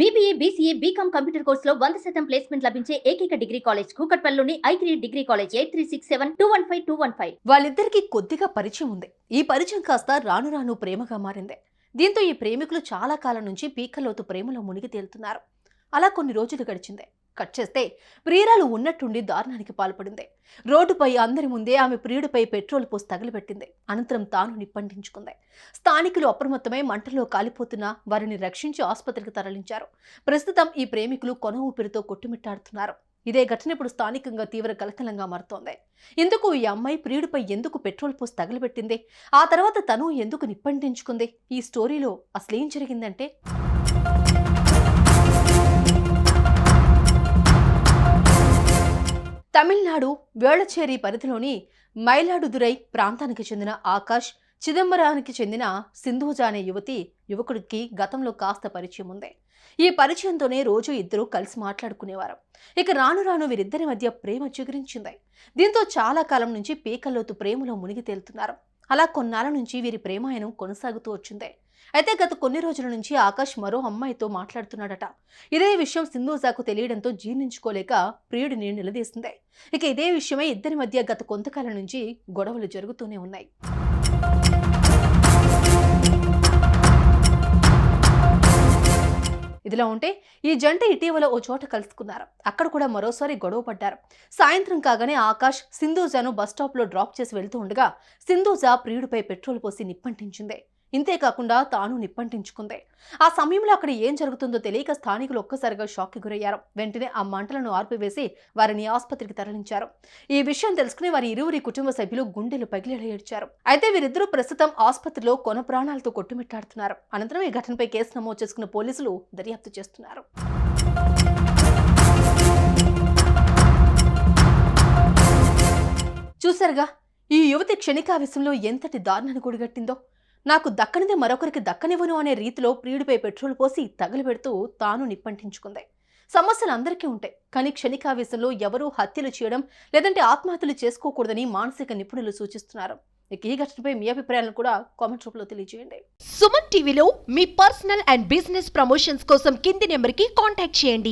BBA BCA BCom computer కోర్సులో వంద శాతం ప్లేస్మెంట్ లభించే ఏకైక degree college కూకట్పల్లిలోని I three degree college eight three six seven two one five two one five వాళ్ళిద్దరికీ కొద్దిగా పరిచయం ఉంది. ఈ పరిచయం కాస్త రాను రాను ప్రేమగా మారింది. దీంతో ఈ ప్రేమికులు చాలా కాలం నుంచి పీకల్లోతు ప్రేమలో మునిగి తేలుతున్నారు. అలా కొన్ని రోజులు గడిచింది. కట్ చేస్తే ప్రియురాలు ఉన్నట్టుండి దారుణానికి పాల్పడింది. రోడ్డుపై అందరి ముందే ఆమె ప్రియుడిపై పెట్రోల్ పోసి తగిలిపెట్టింది అనంతరం తాను నిప్పంటించుకుంది. స్థానికులు అప్రమత్తమై మంటల్లో కాలిపోతున్న వారిని రక్షించి ఆసుపత్రికి తరలించారు. ప్రస్తుతం ఈ ప్రేమికులు కొన ఊపిరితో కొట్టుమిట్టాడుతున్నారు. ఇదే ఘటన ఇప్పుడు స్థానికంగా తీవ్ర కలకలంగా మారుతోంది. ఇందుకు ఈ అమ్మాయి ప్రియుడిపై ఎందుకు పెట్రోల్ పోసి తగలబెట్టింది? ఆ తర్వాత తను ఎందుకు నిప్పంటించుకుంది? ఈ స్టోరీలో అసలేం జరిగిందంటే తమిళనాడు వేళచేరి పరిధిలోని మైలాడుదురై ప్రాంతానికి చెందిన ఆకాష్ చిదంబరానికి చెందిన సింధుజా అనే యువతి యువకుడికి గతంలో కాస్త పరిచయం ఉంది. ఈ పరిచయంతోనే రోజు ఇద్దరూ కలిసి మాట్లాడుకునేవారు. ఇక రాను రాను వీరిద్దరి మధ్య ప్రేమ చిగురించింది. దీంతో చాలా కాలం నుంచి పీకల్లోతు ప్రేమలో మునిగి తేలుతున్నారు. అలా కొన్నాళ్ళ నుంచి వీరి ప్రేమాయణం కొనసాగుతూ వచ్చింది. అయితే గత కొన్ని రోజుల నుంచి ఆకాష్ మరో అమ్మాయితో మాట్లాడుతున్నాడట. ఇదే విషయం సింధూజాకు తెలియడంతో జీర్ణించుకోలేక ప్రియుడిని నిలదీసింది. ఇక ఇదే విషయమై ఇద్దరి మధ్య గత కొంతకాలం నుంచి గొడవలు జరుగుతూనే ఉన్నాయి. ఇదిలా ఉంటే ఈ జంట ఇటీవల ఓ చోట కలుసుకున్నారు. అక్కడ కూడా మరోసారి గొడవ పడ్డారు. సాయంత్రం కాగానే ఆకాష్ సింధూజాను బస్ డ్రాప్ చేసి వెళ్తూ ఉండగా సింధూజా ప్రియుడిపై పెట్రోల్ పోసి నిప్పంటించింది. ఇంతేకాకుండా తాను నిప్పంటించుకుంది. ఆ సమయంలో అక్కడ ఏం జరుగుతుందో తెలియక స్థానికులు ఒక్కసారిగా షాక్కి గురయ్యారు. వెంటనే ఆ మంటలను ఆర్పివేసి వారిని ఆసుపత్రికి తరలించారు. ఈ విషయం తెలుసుకుని వారి ఇరువురి కుటుంబ సభ్యులు గుండెలు పగిలేలా ఏడ్చారు. అయితే వీరిద్దరూ ప్రస్తుతం ఆసుపత్రిలో కొన ప్రాణాలతో కొట్టుమిట్టాడుతున్నారు. అనంతరం ఈ ఘటనపై కేసు నమోదు చేసుకున్న పోలీసులు దర్యాప్తు చేస్తున్నారు. చూసారుగా ఈ యువతి క్షణికావేశంలో ఎంతటి దారుణాన్ని కూడిగట్టిందో నాకు దక్కనిదే మరొకరికి దక్కనివ్వను అనే రీతిలో ప్రియుడిపై పెట్రోల్ పోసి తగలబెడుతూ తాను నిప్పంటించుకుంది. సమస్యలు అందరికీ ఉంటాయి కానీ క్షణికావేశంలో ఎవరూ హత్యలు చేయడం లేదంటే ఆత్మహత్యలు చేసుకోకూడదని మానసిక నిపుణులు సూచిస్తున్నారు. ఇక ఈ ఘటనపై మీ అభిప్రాయాలను కూడా కామెంట్ రూపంలో తెలియజేయండి. సుమన్ టీవీలో మీ పర్సనల్ అండ్ బిజినెస్ ప్రమోషన్స్ కోసం కింది నెంబర్కి కాంటాక్ట్ చేయండి.